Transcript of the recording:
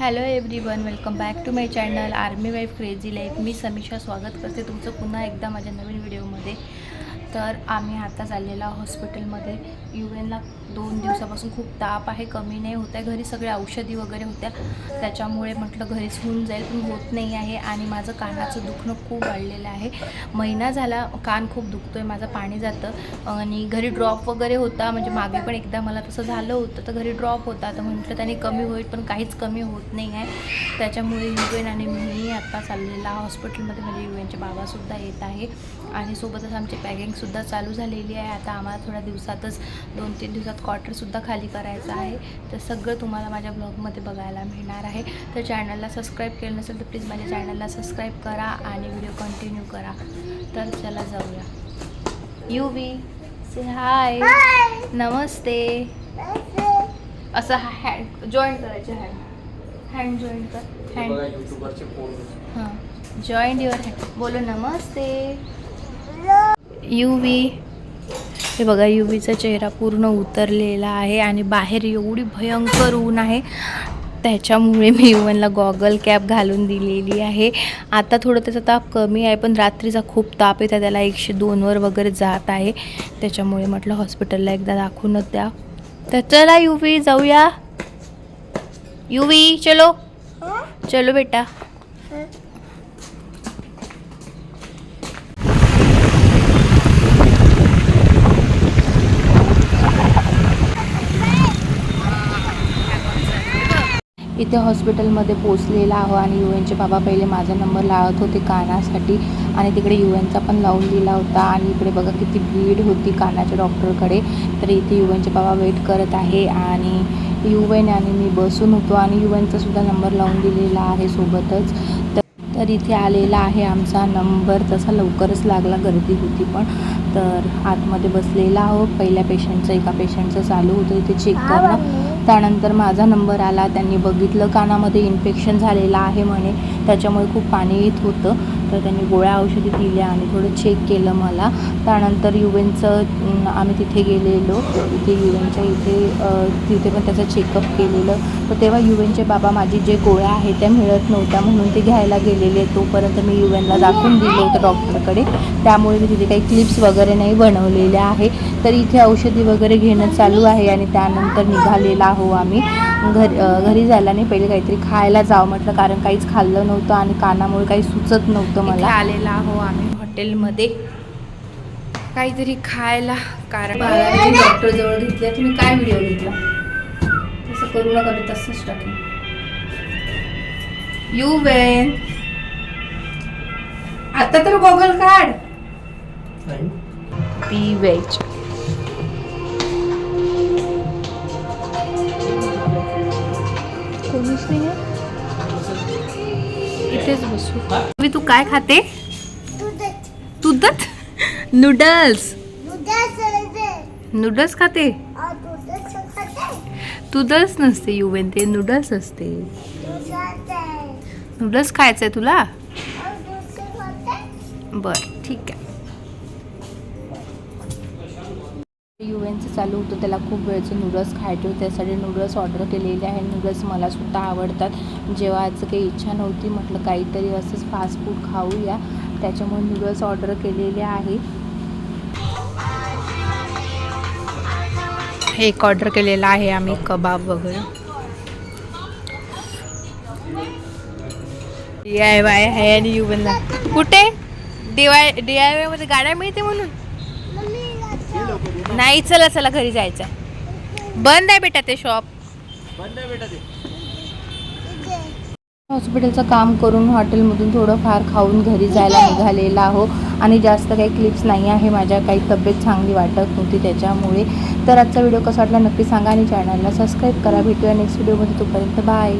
Hello everyone welcome back to my channel army wife crazy life मी समीक्षा स्वागत करते तुमचं पुन्हा एकदा माझ्या नवीन व्हिडिओमध्ये तर आम्ही आता चाललेला हॉस्पिटलमध्ये यू एनला दोन दिवसापासून खूप ताप आहे कमी नाही होत आहे. घरी सगळे औषधी वगैरे होत्या. त्याच्यामुळे म्हटलं घरीच होऊन जाईल पण होत नाही आहे आणि माझं कानाचं दुखणं खूप वाढलेलं आहे. महिना झाला कान खूप दुखतो आहे माझं पाणी जातं. आणि घरी ड्रॉप वगैरे होता म्हणजे मागे पण एकदा मला तसं झालं होतं तर घरी ड्रॉप होता. तर म्हटलं त्याने कमी होईल पण काहीच कमी होत नाही आहे. त्याच्यामुळे यू एन आणि मी आत्ता चाललेला हॉस्पिटलमध्ये म्हणजे यू एनचे बाबासुद्धा येत आहे. आणि सोबतच आमची पॅकिंगसुद्धा चालू झालेली आहे. आता आम्हाला थोड्या दिवसातच दोन तीन दिवसात क्वार्टरसुद्धा खाली करायचं आहे. तर सगळं तुम्हाला माझ्या ब्लॉगमध्ये बघायला मिळणार आहे. तर चॅनलला सबस्क्राईब केलं नसेल तर प्लीज माझ्या चॅनलला सबस्क्राईब करा आणि व्हिडिओ कंटिन्यू करा. तर चला जाऊया. यू वी से हाय नमस्ते. असं हँड जॉईंट करायचे हँड हँड जॉईंट कर. हँड हां. जॉईंट युअर हँड बोलो नमस्ते. यू व्ही हे बघा यू व्हीचा चेहरा पूर्ण उतरलेला आहे आणि बाहेर एवढी भयंकर ऊन आहे. त्याच्यामुळे मी युवनला गॉगल कॅप घालून दिलेली आहे. आता थोडं त्याचा ताप कमी आहे पण रात्रीचा खूप ताप आहे. तर त्याला एकशे दोनवर वगैरे जात आहे. त्याच्यामुळे म्हटलं हॉस्पिटलला एकदा दाखवूनच द्या. तर चला यू व्ही जाऊया. यू व्ही चलो. चलो बेटा. इथे हॉस्पिटलमध्ये पोचलेला आहो आणि यू एनचे बाबा पहिले माझा नंबर लावत होते कानासाठी आणि तिकडे यू एनचा पण लावून दिला होता आणि इकडे बघा किती भीड होती कानाच्या डॉक्टरकडे. तर इथे यू एनचे बाबा वेट करत आहे आणि यू एन आणि मी बसून होतो आणि यू एनचा सुद्धा नंबर लावून दिलेला आहे सोबतच. तर इथे आलेला आहे आमचा नंबर. तसा लवकरच लागला गर्दी होती पण. तर आतमध्ये बसलेला आहो पहिल्या पेशंटचं एका पेशंटचं चालू होतं. इथे चेक करणं. त्यानंतर माझा नंबर आला. त्यांनी बघितलं. कानामध्ये इन्फेक्शन झालेलं आहे म्हणे. त्याच्यामुळे खूप पाणी येत होतं. तर त्यांनी गोळ्या औषधी दिल्या आणि थोडं चेक केलं मला. त्यानंतर युवेनचं आम्ही तिथे गेलेलो. तिथे युवेनच्या इथे तिथे पण त्याचं चेकअप केलेलं. तर तेव्हा युवेनचे बाबा माझी जे गोळ्या आहेत त्या मिळत नव्हत्या. म्हणून ते घ्यायला गेलेले तोपर्यंत मी युवेनला दाखवून दिलं होतं डॉक्टरकडे. त्यामुळे मी तिथे काही क्लिप्स वगैरे नाही बनवलेल्या आहे तर इथे औषधी वगैरे घेणं चालू आहे आणि त्यानंतर निघालेला आहो आम्ही. घरी घरी जायला नाही पहिले काहीतरी खायला जावं म्हटलं. कारण काहीच खाल्लं नव्हतं आणि कानामुळे काही सुचत नव्हतं. मला. आलेला आहो आम्ही हॉटेलमध्ये. काहीतरी खायला कारण डॉक्टर जवळ घेतल्या तुम्ही काय व्हिडिओ घेतला तसं करू नका मी तसंच टाकेन. यू वेन आता तर गॉगल काढ. पी वेज कोणीच नाही आहे? इथेच बसू. मी तू काय खाते? दुधच नूडल्स नूडल्स खाते. दुधच नसते युवेन ते नूडल्स असते नूडल्स खायचंय तुला? बर ठीक आहे. यू एनचं चालू होतं त्याला खूप वेळचं नूडल्स खायचे होते. त्यासाठी नूडल्स ऑर्डर केलेले आहे नूडल्स मलासुद्धा आवडतात. जेवायचं काही इच्छा नव्हती म्हटलं काहीतरी असंच फास्ट फूड खाऊया. त्याच्यामुळे नूडल्स ऑर्डर केलेले आहे. एक ऑर्डर केलेला आहे आम्ही कबाब वगैरे. डी आय वाय आहे आणि यू बनला कुठे? डी वाय डी आय वायमध्ये गाड्या मिळते म्हणून? नाही चला चला घरी जायचं. बंद आहे बेटा ते शॉप बंद आहे बेटा ते. हॉस्पिटलचं काम करून हॉटेलमधून थोडं फार खाऊन घरी जायला निघालेला आहो. आणि जास्त काही क्लिप्स नाही आहे माझ्या काही तब्येत चांगली वाटत नव्हती त्याच्यामुळे. तर आजचा व्हिडिओ कसा वाटला नक्की सांगा आणि चॅनलला सबस्क्राईब करा. भेटूया नेक्स्ट व्हिडिओमध्ये तोपर्यंत बाय